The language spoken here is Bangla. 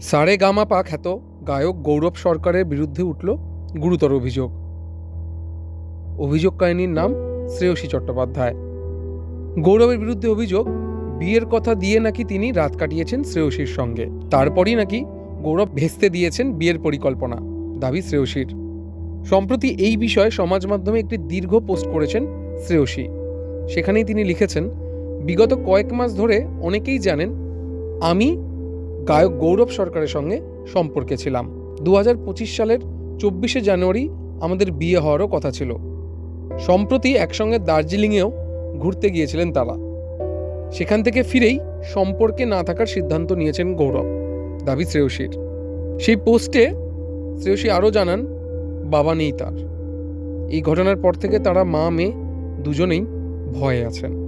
সারে গামা পা খ্যাত গায়ক গৌরব সরকারের বিরুদ্ধে উঠল গুরুতর অভিযোগ। অভিযোগকারিনীর নাম শ্রেয়সী চট্টোপাধ্যায়। গৌরবের বিরুদ্ধে অভিযোগ, বিয়ের কথা দিয়ে নাকি তিনি রাত কাটিয়েছেন শ্রেয়সীর সঙ্গে। তারপরই নাকি গৌরব ভেস্তে দিয়েছেন বিয়ের পরিকল্পনা, দাবি শ্রেয়সীর। সম্প্রতি এই বিষয়ে সমাজ মাধ্যমে একটি দীর্ঘ পোস্ট করেছেন শ্রেয়সী। সেখানেই তিনি লিখেছেন, বিগত কয়েক মাস ধরে অনেকেই জানেন, আমি গায়ক গৌরব সরকারের সঙ্গে সম্পর্কে ছিলাম। দু হাজার পঁচিশ সালের চব্বিশে জানুয়ারি আমাদের বিয়ে হওয়ারও কথা ছিল। সম্প্রতি একসঙ্গে দার্জিলিংয়েও ঘুরতে গিয়েছিলেন তারা। সেখান থেকে ফিরেই সম্পর্কে না থাকার সিদ্ধান্ত নিয়েছেন গৌরব, দাবি শ্রেয়সীর। সেই পোস্টে শ্রেয়সী আরও জানান, বাবা নেই তার। এই ঘটনার পর থেকে তারা মা, মেয়ে দুজনেই ভয়ে আছেন।